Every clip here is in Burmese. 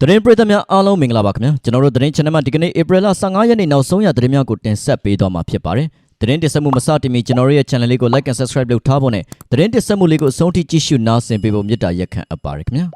သတင်းပရိသတ်များအားလုံးမင်္ဂလာပါခင်ဗျာကျွန်တော်တို့သတင်း channel မှာဒီကနေ့ဧပြီလ15ရက်နေ့နောက်ဆုံးရသတင်းများကိုတင်ဆက်ပေးသွားမှာဖြစ်ပါတယ်သတင်းတင်ဆက်မှုမစတင်မီကျွန်တော်တို့ရဲ့ channel လေးကို like and subscribe လုပ်ထားဖို့နဲ့သတင်းတင်ဆက်မှုလေးကိုအဆုံးထိကြည့်ရှုနားဆင်ပေးဖို့မေတ္တာရက်ခံအပ်ပါတယ်ခင်ဗျာ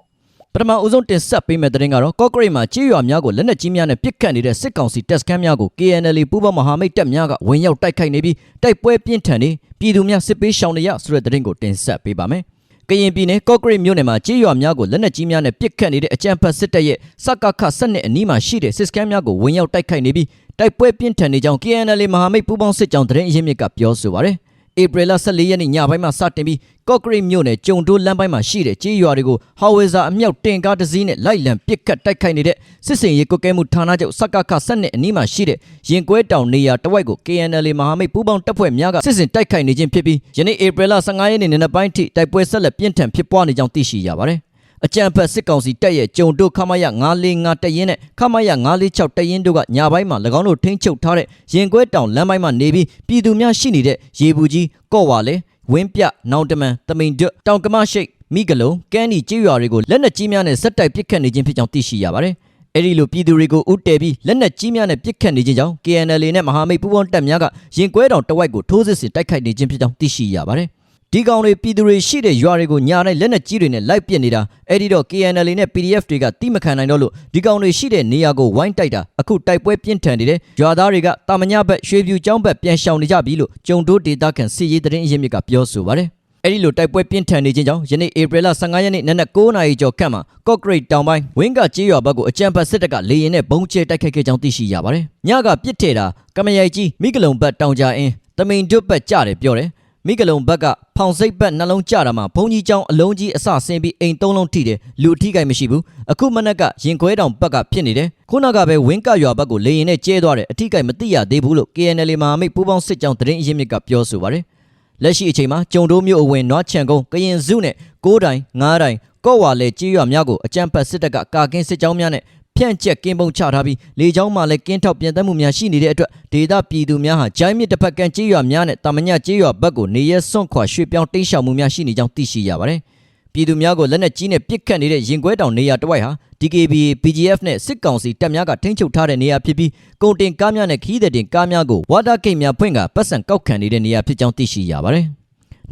ပထမဦးဆုံးတင်ဆက်ပေးမယ့်သတင်းကတော့ကော့ကရိတ်မှာကြေးရွာများကိုလက်နက်ကြီးများနဲ့ပစ်ခတ်နေတဲ့စစ်ကောင်စီတပ်စခန်းများကို KNL ပူးပေါင်းမဟာမိတ်တပ်များကဝင်ရောက်တိုက်ခိုက်နေပြီးတိုက်ပွဲပြင်းထန်နေပြည်သူများစစ်ပေးရှောင်နေရဆိုတဲ့သတင်းကိုတင်ဆက်ပေးပါမယ် ကရင်ပြည်နယ်ကော့ကရိတ်မြို့နယ်မှာကြေးရွာများကိုလက်နက်ကြီးများနဲ့ပစ်ခတ်နေတဲ့အကြမ်းဖက်စစ်တပ်ရဲ့စကခစနစ်အနီးမှာရှိတဲ့စစ်စခန်းများကိုဝင်ရောက်တိုက်ခိုက်နေပြီးတိုက်ပွဲပြင်းထန်နေကြောင်း KNL မဟာမိတ်ပူးပေါင်းစစ်ကြောင်းသတင်းအရင်းမြစ်ကပြောဆိုပါရယ် ဧပြီလ14ရက်နေ့ညပိုင်းမှာစတင်ပြီးကော့ကရိတ်မြို့နယ်ကျုံတိုးလမ်းပိုင်းမှာရှိတဲ့ကြေးရွာတွေကိုဟော်ဝေဇာအမြောက်တင်ကားတစ်စီးနဲ့လိုက်လံပစ်ခတ်တိုက်ခိုက်နေတဲ့စစ်စင်ရေးကွက်ကဲမှုဌာနချုပ်စကခစနစ်အနီးမှာရှိတဲ့ရင်ကွဲတောင်နေရာတစ်ဝိုက်ကို KNL မဟာမိတ်ပူးပေါင်းတပ်ဖွဲ့များကစစ်စင်တိုက်ခိုက်နေခြင်းဖြစ်ပြီးယနေ့ဧပြီလ15ရက်နေ့နေ့နက်ပိုင်းထိတိုက်ပွဲဆက်လက်ပြင်းထန်ဖြစ်ပွားနေကြောင်းသိရှိရပါတယ် အကြံဖက်စစ်ကောင်စီတပ်ရဲ့ကြုံတို့ခမရ945တပ်ရင်းနဲ့ခမရ946တပ်ရင်းတို့ကညာပိုင်းမှာ၎င်းတို့ထိန်းချုပ်ထားတဲ့ရင်ကွဲတောင်လမ်းပိုင်းမှာနေပြီးပြည်သူများရှိနေတဲ့ရေဘူးကြီးကော့ဝါလဲဝင်းပြနောင်တမန်တမိန်ဒွတ်တောင်ကမရှိတ်မိဂလုံးကန်းဒီကျေးရွာတွေကိုလက်နက်ကြီးများနဲ့ဇက်တိုက်ပစ်ခတ်နေခြင်းဖြစ်ကြောင်းသိရှိရပါတယ်အဲ့ဒီလိုပြည်သူတွေကိုဥတည်ပြီးလက်နက်ကြီးများနဲ့ပစ်ခတ်နေခြင်းကြောင့် KNL နဲ့မဟာမိတ်ပူးပေါင်းတပ်များကရင်ကွဲတောင်တဝိုက်ကိုထိုးစစ်ဆင်တိုက်ခိုက်နေခြင်းဖြစ်ကြောင်းသိရှိရပါတယ် ဒီကောင်တွေပြည်သူတွေရှိတဲ့ရွာတွေကိုညာတိုင်းလက်နက်ကြီးတွေနဲ့လိုက်ပစ်နေတာအဲ့ဒီတော့ KNL နဲ့ PDF တွေကတိမခံနိုင်တော့လို့ဒီကောင်တွေရှိတဲ့နေရာကိုဝိုင်းတိုက်တာအခုတိုက်ပွဲပြင်းထန်နေတဲ့ရွာသားတွေကတာမညဘက်ရွှေပြူကျောင်းဘက်ပြန်ရှောင်နေကြပြီလို့ကြုံတိုးဒေတာခန်စစ်ရေးသတင်းအရင်းမြစ်ကပြောဆိုပါတယ်အဲ့ဒီလိုတိုက်ပွဲပြင်းထန်နေခြင်းကြောင့်ယနေ့ဧပြီလ15ရက်နေ့နနက်9:00နာရီကျော်ခန့်မှာကော့ဂရိတ်တောင်ပိုင်းဝင်းကကြေးရွာဘက်ကိုအကြမ်းဖက်စစ်တပ်ကလေရင်နဲ့ဘုံကျဲတိုက်ခိုက်ခဲ့ကြောင်းသိရှိရပါတယ်။ညကပြစ်ထည့်တာကမရိုက်ကြီးမိဂလုံဘက်တောင်ကြအင်းတမိန်တွတ်ဘက်ကြတယ်ပြောတယ်။ မိဂလုံဘက်ကဖောင်စိတ်ဘက်နှလုံးကြတာမှာဘုံကြီးချောင်းအလုံးကြီးအစဆင်းပြီးအိမ်သုံးလုံးထိတယ်လူအထိခိုက်မရှိဘူး။အခုမနက်ကရင်ခွဲတောင်ဘက်ကဖြစ်နေတယ်။ခုနကပဲဝင်းကရွာဘက်ကိုလေရင်နဲ့ကျဲသွားတယ်အထိခိုက်မသိရသေးဘူးလို့ KNL မဟာမိတ်ပူးပေါင်းစစ်ကြောင်းသတင်းအရင်းမြစ်ကပြောဆိုပါတယ်။လက်ရှိအချိန်မှာကြုံတိုးမြို့အဝင်နွားချံကုန်းကရင်စုနဲ့ကိုးတိုင်ငားတိုင်ကော့ဝါလဲကြေးရွာများကိုအကြမ်းဖက်စစ်တပ်ကကာကင်းစစ်ကြောင်းများနဲ့ ဖြန့်ကျက်ကင်းပုံချထားပြီးလေကြောင်းမှလည်းကင်းထောက်ပြန်တက်မှုများရှိနေတဲ့အတွက်ဒေသပြည်သူများဟာဂျိုင်းမြစ်တစ်ဖက်ကမ်းကြေးရွာများနဲ့တာမညကြေးရွာဘက်ကိုနေရဲစွန့်ခွာရွှေ့ပြောင်းတိမ်းရှောင်မှုများရှိနေကြောင်းသိရှိရပါတယ်။ပြည်သူများကိုလက်နက်ကြီးနဲ့ပစ်ခတ်နေတဲ့ရင်ကွဲတောင်နေရာတစ်ဝိုက်ဟာ DKB PGF နဲ့စစ်ကောင်စီတပ်များကထိန်းချုပ်ထားတဲ့နေရာဖြစ်ပြီးကုန်တင်ကားများနဲ့ခီးတဲ့တင်ကားများကိုဝါတာဂိတ်များဖွင့်ကပတ်စံကောက်ခံနေတဲ့နေရာဖြစ်ကြောင်းသိရှိရပါတယ်။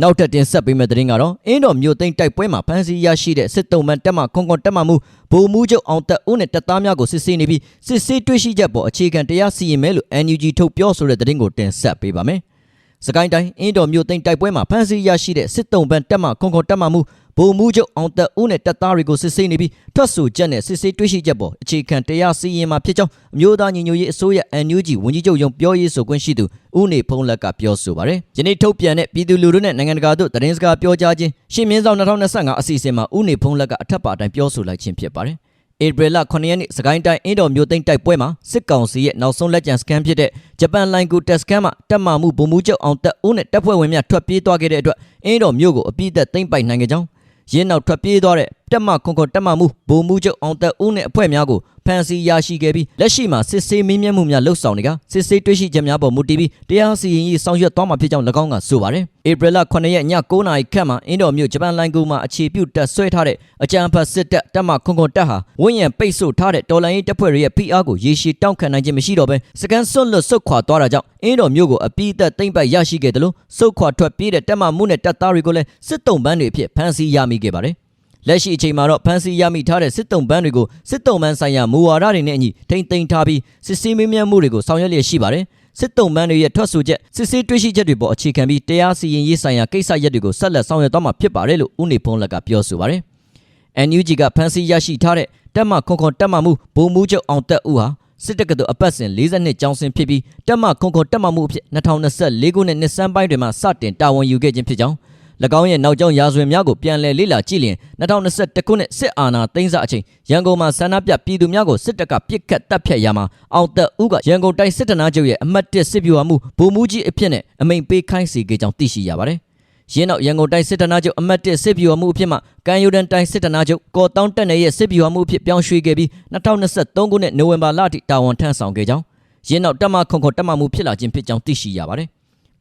နောက်ထပ်တင်ဆက်ပေးမယ့်သတင်းကတော့အင်းတော်မြို့သိမ်းတိုက်ပွဲမှာဖမ်းဆီးရရှိတဲ့စစ်တုံးမှန်တက်မှခွန်ခွန်တက်မှမှုဗိုလ်မှူးချုပ်အောင်သက်ဦးနဲ့တပ်သားများကိုစစ်ဆေးနေပြီးစစ်ဆေးတွေ့ရှိချက်ပေါ်အခြေခံတရားစီရင်မယ်လို့ NUG ထုတ်ပြောဆိုတဲ့သတင်းကိုတင်ဆက်ပေးပါမယ်။စကိုင်းတိုင်းအင်းတော်မြို့သိမ်းတိုက်ပွဲမှာဖမ်းဆီးရရှိတဲ့စစ်တုံးပန်တက်မှခွန်ခွန်တက်မှမှု ဗိုလ်မှူးချုပ်အောင်သက်ဦးနဲ့တပ်သားတွေကိုစစ်ဆေးနေပြီးထွက်ဆိုချက်နဲ့စစ်ဆေးတွေ့ရှိချက်ပေါ်အခြေခံတရားစီရင်မှာဖြစ်ကြောင်းအမျိုးသားညီညွတ်ရေးအစိုးရ NUG ဝန်ကြီးချုပ်ရုံးပြောရေးဆိုခွင့်ရှိသူဦးနေဖုံးလက်ကပြောဆိုပါတယ်။ယနေ့ထုတ်ပြန်တဲ့ပြည်သူလူထုနဲ့နိုင်ငံတကာတို့သတင်းစကားပြောကြားခြင်းရှင်းမင်းဆောင်2025အစီအစဉ်မှာဦးနေဖုံးလက်ကအထက်ပါအတိုင်းပြောဆိုလိုက်ခြင်းဖြစ်ပါတယ်။ဧပြီလ9ရက်နေ့စကိုင်းတိုင်းအင်းတော်မြို့သိမ်းတိုက်ပွဲမှာစစ်ကောင်စီရဲ့နောက်ဆုံးလက်ကျန်စခန်းဖြစ်တဲ့ဂျပန်လိုင်ကူတက်စခန်းမှာတပ်မမှုဗိုလ်မှူးချုပ်အောင်တက်ဦးနဲ့တပ်ဖွဲ့ဝင်များထွက်ပြေးသွားခဲ့တဲ့အတွက်အင်းတော်မြို့ကိုအပြည့်အသက်သိမ်းပိုက်နိုင်ခဲ့ကြောင်း ရင်းနောက်ထွက်ပြေးသွားတဲ့တက်မခွန်ခွန်တက်မမှုဗိုလ်မှူးချုပ်အောင်တက်ဦးနဲ့အဖွဲ့များကိုဖမ်းဆီးရရှိခဲ့ပြီးလက်ရှိမှာစစ်ဆေးမင်းမြတ်မှုများလှုပ်ဆောင်နေကစစ်ဆေးတွေ့ရှိချက်များပေါ်မူတည်ပြီးတရားစီရင်ရေးဆောင်ရွက်သွားမှာဖြစ်ကြောင်း၎င်းကဆိုပါတယ်။ဧပြီလ9ရက်ည9:00နာရီခန့်မှာအင်းတော်မြို့ဂျပန်လိုင်ကူမှာအခြေပြုတပ်ဆွဲထားတဲ့အကြံဖတ်စစ်တပ်တက်မခွန်ခွန်တက်ဟာဝင်းရံပိတ်ဆို့ထားတဲ့တော်လိုင်းရေးတပ်ဖွဲ့တွေရဲ့ဖိအားကိုရေရှည်တောင့်ခံနိုင်ခြင်းမရှိတော့ဘဲစကန်စွန့်လွတ်ဆုတ်ခွာသွားတာကြောင့်အင်းတော်မြို့ကိုအပြည့်အသက်သိမ့်ပိုက်ရရှိခဲ့တယ်လို့ဆုတ်ခွာထွက်ပြေးတဲ့တက်မမှုနဲ့တပ်သားတွေကိုလည်းစစ်တုံးပန်းတွေအဖြစ်ဖမ်းဆီးရမိခဲ့ပါတယ်။ လက်ရှိအချိန်မှာတော့ဖမ်းဆီးရမိထားတဲ့စစ်တုံးပန်းတွေကိုစစ်တုံးပန်းဆိုင်ရာမူဝါဒတွေနဲ့အညီထိမ့်သိမ်းထားပြီးစစ်ဆေးမင်းမြတ်မှုတွေကိုဆောင်ရွက်လျက်ရှိပါတယ်။စစ်တုံးပန်းတွေရဲ့ထွက်ဆိုချက်စစ်ဆေးတွေ့ရှိချက်တွေပေါ်အခြေခံပြီးတရားစီရင်ရေးဆိုင်ရာကိစ္စရပ်တွေကိုဆက်လက်ဆောင်ရွက်သွားမှာဖြစ်ပါတယ်လို့ဦးနေဖုံးလက်ကပြောဆိုပါတယ်။ NUG ကဖမ်းဆီးရရှိထားတဲ့တက်မခွန်ခွန်တက်မမှုဗိုလ်မှူးချုပ်အောင်တက်ဦးဟာစစ်တပ်ကတော်အပတ်စဉ်42ကျောင်းစင်ဖြစ်ပြီးတက်မခွန်ခွန်တက်မမှုအဖြစ်2024ခုနှစ်နှစ်စန်းပိုင်းတွေမှာစတင်တာဝန်ယူခဲ့ခြင်းဖြစ်ကြောင်း၎ င်းရဲ့နောက်ကျောင်းရာဇဝင်များကိုပြန်လည်လေ့လာကြည့်လျင်2021ခုနှစ်စစ်အာဏာသိမ်းစအချိန်ရန်ကုန်မှာဆန္ဒပြပြည်သူများကိုစစ်တပ်ကပစ်ခတ်တပ်ဖြတ်ရာမှာအောင်သက်ဦးကရန်ကုန်တိုင်းစစ်တပ်နာချုပ်ရဲ့အမှတ်1စစ်ဗျူဟာမှုဗိုလ်မှူးကြီးအဖြစ်နဲ့အမိန်ပေးခိုင်းစေခဲ့ကြောင်းသိရှိရပါတယ်။ရင်းနောက်ရန်ကုန်တိုင်းစစ်တပ်နာချုပ်အမှတ်1စစ်ဗျူဟာမှုအဖြစ်မှကံယူဒန်တိုင်းစစ်တပ်နာချုပ်ကော်တောင်းတက်နယ်ရဲ့စစ်ဗျူဟာမှုအဖြစ်ပြောင်းရွှေ့ခဲ့ပြီး2023ခုနှစ်နိုဝင်ဘာလအထိတာဝန်ထမ်းဆောင်ခဲ့ကြောင်းရင်းနောက်တက်မခွန်ခွန်တက်မမှုဖြစ်လာခြင်းဖြစ်ကြောင်းသိရှိရပါတယ်။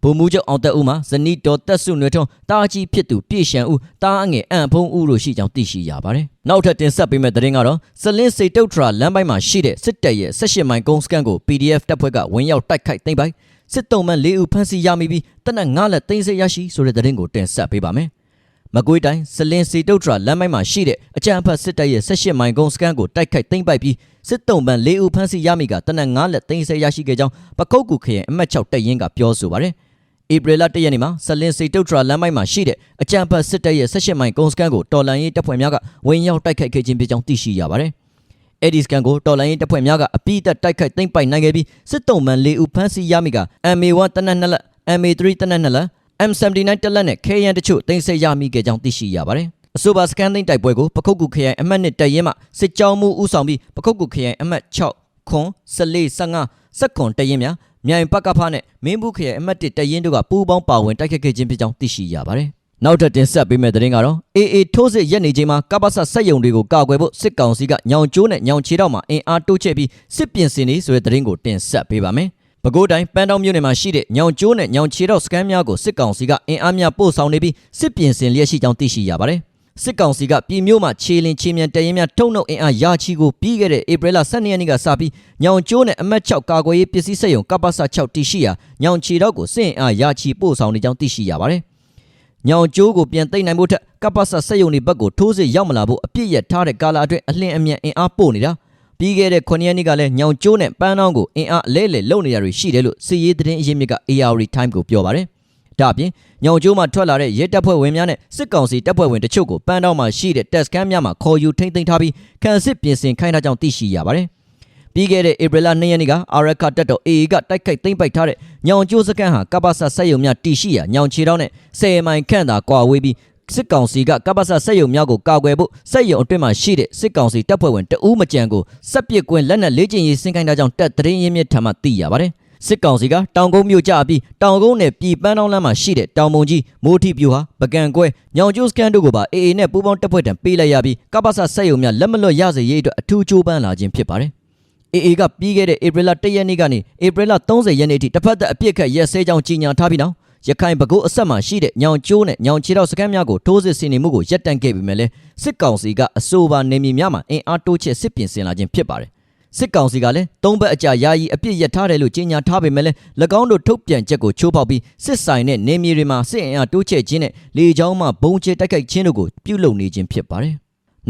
ဗဗိုလ်မှူးချုပ်အောင်သက်ဦးမှာဇနီးတော်တက်စုနွေထွန်းတာအကြီးဖြစ်သူပြည့်ရှန်ဦးတာအငယ်အံဖုံးဦးတို့ရှိကြောင်းသိရှိရပါတယ်။နောက်ထပ်တင်ဆက်ပေးမယ့်သတင်းကတော့စလင်းစိတ်တုတ်ထရာလမ်းပိုင်းမှာရှိတဲ့စစ်တပ်ရဲ့18မိုင်ကုန်းစကန်ကို PDF တပ်ဖွဲ့ကဝင်ရောက်တိုက်ခိုက်သိမ်းပိုက်စစ်တုံးမှန်၄ဦးဖမ်းဆီးရမိပြီးတနက်9လက်သိမ်းဆည်းရရှိဆိုတဲ့သတင်းကိုတင်ဆက်ပေးပါမယ်။မကွေးတိုင်းစလင်းစီတုတ်ထရာလမ်းမိုင်းမှာရှိတဲ့အကြံဖတ်စစ်တပ်ရဲ့18မိုင်ကုန်းစကန်ကိုတိုက်ခိုက်သိမ်းပိုက်ပြီးစစ်တုံးပန်၄ဦးဖမ်းဆီးရမိကတနက်9လက်သိမ်းဆည်းရရှိခဲ့ကြောင်းပကုတ်ကူခရိုင်အမှတ်6တပ်ရင်းကပြောဆိုပါတယ်။ ဧပြီလ1ရက်နေ့မှာစလင်းစီတုတ်ထရာလမ်းမိုင်းမှာရှိတဲ့အကြံဖတ်စစ်တပ်ရဲ့18မိုင်ကုန်းစကန်ကိုတော်လန်ရေးတပ်ဖွဲ့များကဝင်ရောက်တိုက်ခိုက်ခဲ့ခြင်းဖြစ်ကြောင်းသိရှိရပါတယ်။အဲ့ဒီစကန်ကိုတော်လိုင်းရေးတပ်ဖွဲ့များကအပိသက်တိုက်ခိုက်သိမ်းပိုက်နိုင်ခဲ့ပြီးစစ်တုံးမှန်၄ဦးဖမ်းဆီးရမိက MA1 တနက်2လက် MA3 တနက်2လက် M79 တလက်နဲ့ KN တချို့သိမ်းဆည်းရမိခဲ့ကြောင်းသိရှိရပါတယ်။အဆိုပါစကန်သိမ်းတိုက်ပွဲကိုပခုတ်ကူခရိုင်အမှတ်1တပ်ရင်းမှစစ်ကြောင်းမှုဦးဆောင်ပြီးပခုတ်ကူခရိုင်အမှတ်6ခွန်14 15 19တပ်ရင်းများ မြိုင်ပကဖနဲ့မင်းဘူးခရိုင်အမှတ်1တပ်ရင်းတို့ကပူးပေါင်းပါဝင်တိုက်ခိုက်ခဲ့ခြင်းဖြစ်ကြောင်းသိရှိရပါတယ်။နောက်ထပ်တင်ဆက်ပေးမယ့်သတင်းကတော့ AA ထိုးစစ်ရက်နေချိန်မှာကပ္ပစစက်ယုံတွေကိုကာကွယ်ဖို့စစ်ကောင်စီကညောင်ကျိုးနဲ့ညောင်ချေတော့မှာအင်အားတိုးချဲ့ပြီးစစ်ပြင်ဆင်နေဆိုတဲ့သတင်းကိုတင်ဆက်ပေးပါမယ်။ပဲခူးတိုင်းပန်းတောင်မြို့နယ်မှာရှိတဲ့ညောင်ကျိုးနဲ့ညောင်ချေတော့စကန်များကိုစစ်ကောင်စီကအင်အားများပို့ဆောင်နေပြီးစစ်ပြင်ဆင်လျက်ရှိကြောင်းသိရှိရပါတယ်။ စစ်ကောင်စီကပြည်မျိုးမှာခြေလင်ခြေမြန်တရင်များထုံနှုတ်အင်အားရာချီကိုပြီးခဲ့တဲ့ဧပြီလ12ရက်နေ့ကစပြီးညောင်ကျိုးနဲ့အမတ်6ကာကွယ်ရေးပစ္စည်းစက်ရုံကပ္ပစ6တီရှိရာညောင်ချေတော့ကိုစစ်အင်အားရာချီပို့ဆောင်နေကြောင်းသိရှိရပါတယ်။ညောင်ကျိုးကိုပြန်သိမ်းနိုင်ဖို့ထက်ကပ္ပစစက်ရုံတွေဘက်ကိုထိုးစစ်ရောက်မလာဖို့အပြစ်ရထားတဲ့ကာလအတွင်းအလင်းအမြန်အင်အားပို့နေတာပြီးခဲ့တဲ့9ရက်နေ့ကလည်းညောင်ကျိုးနဲ့ပန်းတောင်းကိုအင်အားအလဲလဲလုံနေရတွေရှိတယ်လို့စီရေးသတင်းအရင်းမြစ်က AR Time ကိုပြောပါတယ်။ ဒါအပြင်ညောင်ကျိုးမှာထွက်လာတဲ့ရဲတပ်ဖွဲ့ဝင်များနဲ့စစ်ကောင်စီတပ်ဖွဲ့ဝင်တချို့ကိုပန်းတောင်းမှာရှိတဲ့တက်စကန်များမှာခေါ်ယူထိန်းသိမ်းထားပြီးခံစစ်ပြင်ဆင်ခိုင်းထားကြောင်းသိရှိရပါတယ်။ပြီးခဲ့တဲ့ဧပြီလ2ရက်နေ့ကအာရခတက်တော် AA ကတိုက်ခိုက်သိမ်းပိုက်ထားတဲ့ညောင်ကျိုးစကန်ဟာကပ္ပဆဆက်ယုံများတီရှိရာညောင်ချေတောင်းနဲ့10မိုင်ခန့်သာကွာဝေးပြီးစစ်ကောင်စီကကပ္ပဆဆက်ယုံများကိုကာကွယ်ဖို့စက်ယုံအတွင်းမှာရှိတဲ့စစ်ကောင်စီတပ်ဖွဲ့ဝင်တအူးမကြံကိုစက်ပစ်ကွင်းလက်နက်လေးကျင်ရေးစင်ခိုင်းထားကြောင်းတပ်သတင်းရင်းမြစ်ထံမှသိရပါတယ်။ စစ်ကောင်စီကတောင်ကုန်းမြို့ကြပြီးတောင်ကုန်းနယ်ပြည်ပန်းတောင်းလမ်းမှာရှိတဲ့တောင်မုံကြီးမိုးထီပြူဟာပကံကွဲညောင်ကျိုးစကန်တို့ကိုပါ AA နဲ့ပူးပေါင်းတပ်ဖွဲ့ထံပေးလိုက်ရပြီးကပ္ပဆဆက်ယုံများလက်မလွတ်ရစေရေးအတွက်အထူးကြိုးပမ်းလာခြင်းဖြစ်ပါတယ်။ AA ကပြီးခဲ့တဲ့ဧပြီလ1ရက်နေ့ကနေဧပြီလ30ရက်နေ့ထိတစ်ဖက်သက်အပြစ်ခတ်ရက်စဲကြောင်းကြီးညာထားပြီးနောက်ရခိုင်ဘကုတ်အဆက်မှာရှိတဲ့ညောင်ကျိုးနဲ့ညောင်ချီတော့စကမ်းများကိုထိုးစစ်ဆင်နေမှုကိုရပ်တန့်ခဲ့ပေမဲ့လည်းစစ်ကောင်စီကအဆိုပါနေမြေများမှာအင်အားတိုးချဲ့စစ်ပြင်ဆင်လာခြင်းဖြစ်ပါတယ် စစ်ကောင်စီကလည်းသုံးဘက်အကြယာယီအပြစ်ရထားတယ်လို့ကြေညာထားပေမဲ့လည်း၎င်းတို့ထုတ်ပြန်ချက်ကိုချိုးဖောက်ပြီးစစ်ဆိုင်တဲ့နေမြေတွေမှာစစ်အင်အားတိုးချဲ့ခြင်းနဲ့လေကြောင်းမှဘုံကျဲတိုက်ခိုက်ခြင်းတို့ကိုပြုလုပ်နေခြင်းဖြစ်ပါတယ်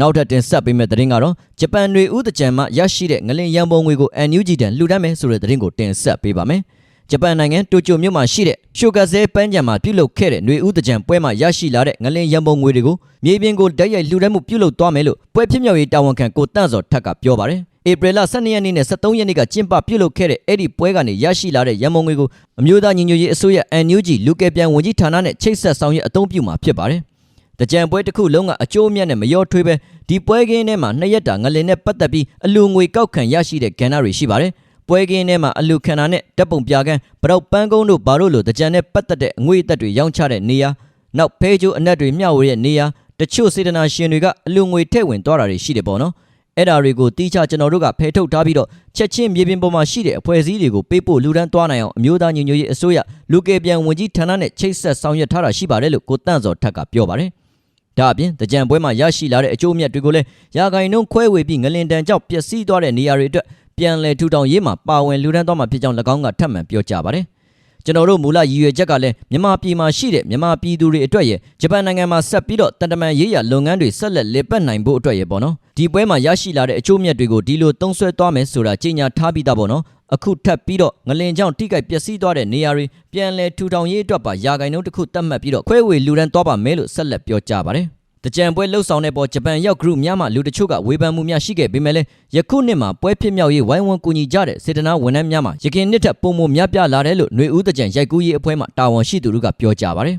နောက်ထပ်တင်ဆက်ပေးမယ့်သတင်းကတော့ဂျပန်တွေဥဒကြံမှရရှိတဲ့ငလင်ရန်ပုံငွေကို NUG တန်လှူဒန်းမယ်ဆိုတဲ့သတင်းကိုတင်ဆက်ပေးပါမယ်။ဂျပန်နိုင်ငံတိုကျိုမြို့မှာရှိတဲ့ရှိုဂါဇဲပန်းကြံမှာပြုလုပ်ခဲ့တဲ့ຫນွေဥဒကြံပွဲမှာရရှိလာတဲ့ငလင်ရန်ပုံငွေတွေကိုမြေပြင်ကိုတိုက်ရိုက်လှူဒန်းမှုပြုလုပ်သွားမယ်လို့ပွဲဖြစ်မြောက်ရေးတာဝန်ခံကိုတန့်စော်ထက်ကပြောပါတယ်။ ဧပြီလ12ရက်နေ့နဲ့13ရက်နေ့ကကျင်းပပြုလုပ်ခဲ့တဲ့အဲ့ဒီပွဲကနေရရှိလာတဲ့ရန်ပုံငွေကိုအမျိုးသားညီညွတ်ရေးအစိုးရ NUG လူကယ်ပြန်ဝန်ကြီးဌာနနဲ့ချိတ်ဆက်ဆောင်ရွက်အသုံးပြုမှာဖြစ်ပါတယ်။တကြံပွဲတစ်ခုလုံးကအကျိုးအမြတ်နဲ့မရောထွေးပဲဒီပွဲကင်းထဲမှာနှစ်ရက်တာငလင်နဲ့ပတ်သက်ပြီးအလူငွေကောက်ခံရရှိတဲ့ကဏ္ဍတွေရှိပါတယ်။ပွဲကင်းထဲမှာအလူခံတာနဲ့တပ်ပုံပြကန်းပရောက်ပန်းကုန်းတို့ဘာလို့လို့တကြံနဲ့ပတ်သက်တဲ့အငွေအသက်တွေရောင်းချတဲ့နေရာနောက်ဖဲကျိုးအနက်တွေမျှဝေတဲ့နေရာတချို့စေတနာရှင်တွေကအလူငွေထည့်ဝင်သွားတာတွေရှိတယ်ပေါ့နော်။ အဲ့ဒါတွေကိုတီးခြားကျွန်တော်တို့ကဖယ်ထုတ်ထားပြီးတော့ချက်ချင်းမြေပြင်ပေါ်မှာရှိတဲ့အဖွဲ့အစည်းတွေကိုပေးပို့လူဒန်းသွားနိုင်အောင်အမျိုးသားညီညွတ်ရေးအစိုးရလူကယ်ပြန်ဝင်ကြီးဌာနနဲ့ချိတ်ဆက်ဆောင်ရွက်ထားတာရှိပါတယ်လို့ကိုတန့်စော်ထက်ကပြောပါတယ်။ဒါအပြင်တကြံပွဲမှာရရှိလာတဲ့အကျိုးအမြတ်တွေကိုလည်းရာဂိုင်နှုန်းခွဲဝေပြီးငလင်တန်ကြောင့်ပျက်စီးသွားတဲ့နေရာတွေအတွက်ပြန်လည်ထူထောင်ရေးမှာပါဝင်လူဒန်းသွားမှာဖြစ်ကြောင်း၎င်းကထပ်မံပြောကြားပါတယ်။ ကျွန်တော်တို့မူလရည်ရွယ်ချက်ကလည်းမြန်မာပြည်မှာရှိတဲ့မြန်မာပြည်သူတွေအတွက်ရဂျပန်နိုင်ငံမှာဆက်ပြီးတော့တန်တမန်ရေးရလုပ်ငန်းတွေဆက်လက်လည်ပတ်နိုင်ဖို့အတွက်ရပေါ့နော်ဒီပွဲမှာရရှိလာတဲ့အကျိုးမြတ်တွေကိုဒီလိုသုံးဆွဲသွားမယ်ဆိုတာကြေညာထားပြီးသားပေါ့နော်အခုထပ်ပြီးတော့ငလင်ကြောင့်ထိခိုက်ပျက်စီးသွားတဲ့နေရာတွေပြန်လည်ထူထောင်ရေးအတွက်ပါယာဂိုင်နှုန်းတစ်ခုသတ်မှတ်ပြီးတော့ခွဲဝေလူဒန်းသွားပါမယ်လို့ဆက်လက်ပြောကြားပါတယ် တကြံပွဲလှုပ်ဆောင်တဲ့ပေါ်ဂျပန်ရောက် group များမှလူတချို့ကဝေဖန်မှုများရှိခဲ့ပေမဲ့လည်းယခုနှစ်မှာပွဲဖြစ်မြောက်ရေးဝိုင်းဝန်းကူညီကြတဲ့စေတနာဝန်ထမ်းများမှရခင်နှစ်ထက်ပုံမများပြားလာတယ်လို့ຫນွေဦးတကြံရိုက်ကူးရေးအဖွဲ့မှတာဝန်ရှိသူတို့ကပြောကြပါတယ်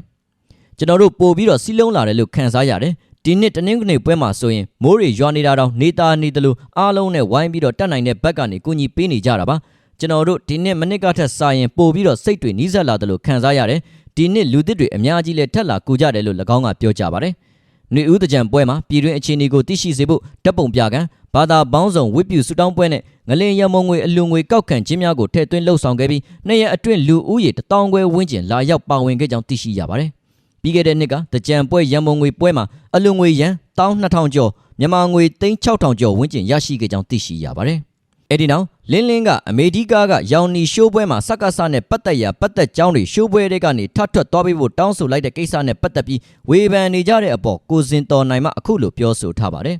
ကျွန်တော်တို့ပို့ပြီးတော့စီးလုံးလာတယ်လို့ခန်းစားရတယ်ဒီနှစ်တနင်္ဂနွေပွဲမှာဆိုရင်မိုးတွေရွာနေတာတောင်နေတာနေတယ်လို့အားလုံးနဲ့ဝိုင်းပြီးတော့တက်နိုင်တဲ့ဘက်ကနေကူညီပေးနေကြတာပါကျွန်တော်တို့ဒီနှစ်မနစ်ကထက်စာရင်ပို့ပြီးတော့စိတ်တွေနီးစပ်လာတယ်လို့ခန်းစားရတယ်ဒီနှစ်လူသစ်တွေအများကြီးလဲထက်လာကူကြတယ်လို့၎င်းကပြောကြပါတယ်။ နှွေဦးတကြံပွဲမှာပြည်တွင်းအခြေအနေကိုသိရှိစေဖို့တပ်ပုံပြကံဘာသာပေါင်းစုံဝိပုစုတောင်းပွဲနဲ့ငလင်ရမုံငွေအလူငွေကောက်ခံခြင်းများကိုထည့်သွင်းလှုပ်ဆောင်ခဲ့ပြီးနှစ်ရက်အတွင်းလူဦးရေ1000ခွဲဝန်းကျင်လာရောက်ပါဝင်ခဲ့ကြောင်းသိရှိရပါတယ်။ပြီးခဲ့တဲ့နှစ်ကတကြံပွဲရမုံငွေပွဲမှာအလူငွေရန်12000ကျော်မြန်မာငွေ3000ကျော်ဝန်းကျင်ရရှိခဲ့ကြောင်းသိရှိရပါတယ်။အဲ့ဒီနောက် လင်းလင်းကအမေရိကကရောင်နီရှိုးပွဲမှာစက္ကစနဲ့ပတ်သက်ရာပတ်သက်ကြောင်းတွေရှိုးပွဲတွေကနေထပ်ထွက်သွားပြီးဖို့တောင်းဆိုလိုက်တဲ့ကိစ္စနဲ့ပတ်သက်ပြီးဝေဖန်နေကြတဲ့အပေါ်ကိုစင်တော်နိုင်မှအခုလိုပြောဆိုထားပါတယ်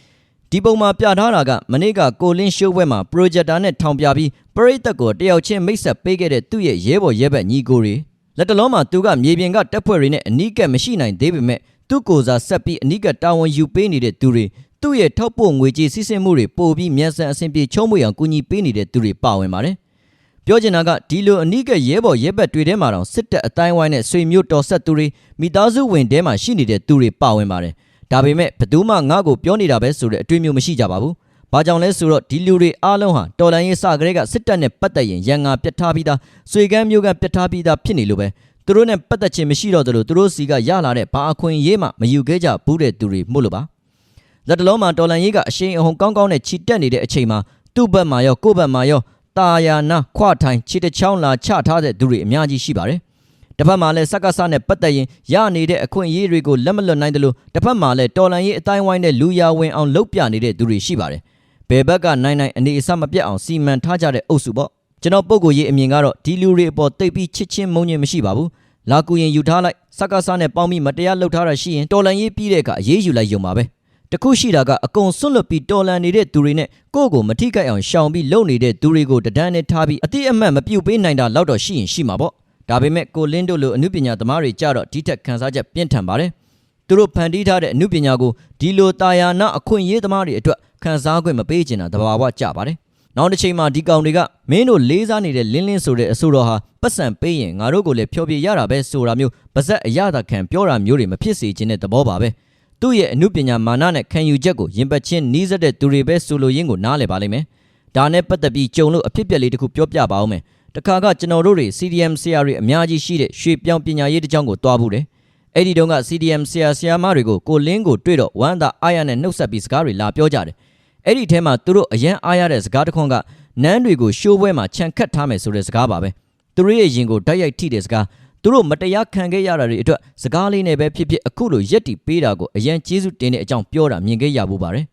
။ဒီပုံမှာပြထားတာကမနေ့ကကိုလင်းရှိုးပွဲမှာ projector နဲ့ထောင်ပြပြီးပရိသတ်ကိုတယောက်ချင်းမိတ်ဆက်ပေးခဲ့တဲ့သူ့ရဲ့ရဲဘော်ရဲဘက်ညီကိုတွေလက်တလုံးမှာသူကမြေပြင်ကတက်ဖွဲ့တွေနဲ့အနီးကပ်မရှိနိုင်သေးပေမဲ့သူ့ကိုယ်စားဆက်ပြီးအနီးကပ်တာဝန်ယူပေးနေတဲ့သူတွေ သူ့ရဲ့ထောက်ပို့ငွေကြေးစီးဆင်းမှုတွေပို့ပြီးမြန်ဆန်အဆင်ပြေချုံးမွေအောင်ကူညီပေးနေတဲ့သူတွေပါဝင်ပါတယ်။ပြောချင်တာကဒီလိုအနီးကပ်ရဲဘော်ရဲဘက်တွေထဲမှာတော့စစ်တပ်အတိုင်းဝိုင်းနဲ့ဆွေမျိုးတော်ဆက်သူတွေမိသားစုဝင်ထဲမှာရှိနေတဲ့သူတွေပါဝင်ပါတယ်။ဒါပေမဲ့ဘယ်သူမှငါ့ကိုပြောနေတာပဲဆိုတဲ့အတွေ့အမျိုးမရှိကြပါဘူး။ဘာကြောင့်လဲဆိုတော့ဒီလူတွေအားလုံးဟာတော်လန်ရေးစကလေးကစစ်တပ်နဲ့ပတ်သက်ရင်ရန်ငါပြတ်ထားပြီးသားဆွေကမ်းမျိုးကပြတ်ထားပြီးသားဖြစ်နေလို့ပဲသူတို့နဲ့ပတ်သက်ခြင်းမရှိတော့သလိုသူတို့စီကရလာတဲ့ဘာအခွင့်အရေးမှမယူခဲ့ကြဘူးတဲ့သူတွေမို့လို့ပါ လက်တလုံးမှာတော်လန်ရေးကအရှိန်အဟုန်ကောင်းကောင်းနဲ့ခြိတက်နေတဲ့အချိန်မှာသူ့ဘက်မှာရောကိုယ့်ဘက်မှာရောတာယာနာခွထိုင်ခြေတစ်ချောင်းလာချထားတဲ့သူတွေအများကြီးရှိပါတယ်တစ်ဖက်မှာလည်းစက္ကစနဲ့ပတ်သက်ရင်ရနေတဲ့အခွင့်အရေးတွေကိုလက်မလွတ်နိုင်တယ်လို့တစ်ဖက်မှာလည်းတော်လန်ရေးအတိုင်းဝိုင်းတဲ့လူရဝင်အောင်လှုပ်ပြနေတဲ့သူတွေရှိပါတယ်ဘယ်ဘက်ကနိုင်နိုင်အနေအဆမပြတ်အောင်စီမံထားကြတဲ့အုပ်စုပေါ့ကျွန်တော်ပုံကိုရေးအမြင်ကတော့ဒီလူတွေအပေါ်တိတ်ပြီးချစ်ချင်းမုန်းချင်းမရှိပါဘူးလာကူရင်ယူထားလိုက်စက္ကစနဲ့ပေါင်းပြီးမတရားလှုပ်ထားတာရှိရင်တော်လန်ရေးပြီးတဲ့အခါအေးယူလိုက်ရုံပါပဲ တခုရှိတာကအကုန်ဆွတ်လွတ်ပြီးတော်လန်နေတဲ့သူတွေနဲ့ကိုယ့်ကိုမထိခိုက်အောင်ရှောင်ပြီးလုပ်နေတဲ့သူတွေကိုတဒန်းနဲ့ထားပြီးအတိအမှတ်မပြုတ်ပေးနိုင်တာလောက်တော့ရှိရင်ရှိမှာပေါ့ဒါပေမဲ့ကိုလင်းတို့လိုအမှုပညာသမားတွေကြတော့ဒီထက်ခန်းစားချက်ပြင်းထန်ပါတယ်သူတို့ဖန်တီးထားတဲ့အမှုပညာကိုဒီလိုတာယာနာအခွင့်အရေးသမားတွေအတွက်ခန်းစားခွင့်မပေးချင်တာတဘာဝကြပါတယ်နောက်တစ်ချိန်မှာဒီကောင်တွေကမင်းတို့လေးစားနေတဲ့လင်းလင်းဆိုတဲ့အဆိုတော်ဟာပတ်စံပေးရင်ငါတို့ကိုလည်းဖျော်ပြရတာပဲဆိုတာမျိုးပါဇက်အရသာခံပြောတာမျိုးတွေမဖြစ်စေချင်တဲ့သဘောပါပဲ သူ့ရဲ့အမှုပညာမာနနဲ့ခံယူချက်ကိုရင်ပတ်ချင်းနီးစပ်တဲ့သူတွေပဲဆိုလိုရင်းကိုနားလည်ပါလိမ့်မယ်ဒါနဲ့ပတ်သက်ပြီးကြုံလို့အဖြစ်ပြက်လေးတစ်ခုပြောပြပါအောင်မယ်တခါကကျွန်တော်တို့တွေ CDM ဆရာတွေအများကြီးရှိတဲ့ရွှေပြောင်းပညာရေးတစ်ကြောင်းကိုတွားဘူးတယ်အဲ့ဒီတုန်းက CDM ဆရာဆရာမတွေကိုကိုလင်းကိုတွေ့တော့ဝမ်းသာအားရနဲ့နှုတ်ဆက်ပြီးစကားတွေလာပြောကြတယ်အဲ့ဒီထဲမှာသူတို့အရန်အားရတဲ့စကားတစ်ခွန်းကနန်းတွေကိုရှိုးပွဲမှာခြံခတ်ထားမယ်ဆိုတဲ့စကားပါပဲသူတို့ရဲ့ရင်ကိုတိုက်ရိုက်ထိတဲ့စကား သူတို့မတရားခံခဲ့ရတာတွေအတွက်စကားလေးနဲ့ပဲဖြစ်ဖြစ်အခုလိုရက်တီပေးတာကိုအရန်ကျေးဇူးတင်တဲ့အကြောင်းပြောတာမြင်ခဲ့ရဖို့ပါတယ်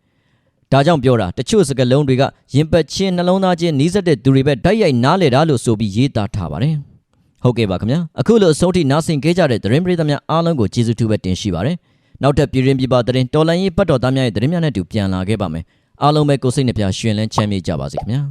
ဒါကြောင့်ပြောတာတချို့စကားလုံးတွေကရင်ပတ်ချင်းနှလုံးသားချင်းနီးစပ်တဲ့သူတွေပဲတိုက်ရိုက်နားလေတာလို့ဆိုပြီးရေးသားထားပါတယ်ဟုတ်ကဲ့ပါခင်ဗျာအခုလိုအဆုံးထိနားဆင်ခဲ့ကြတဲ့သတင်းပရိသတ်များအားလုံးကိုကျေးဇူးတူပဲတင်ရှိပါတယ်နောက်ထပ်ပြည်ရင်းပြည်ပသတင်းတော်လိုင်းရေးပတ်တော်သားများရဲ့သတင်းများနဲ့တူပြန်လာခဲ့ပါမယ်အားလုံးပဲကိုယ်စိတ်နှပြရှင်လန်းချမ်းမြေ့ကြပါစေခင်ဗျာ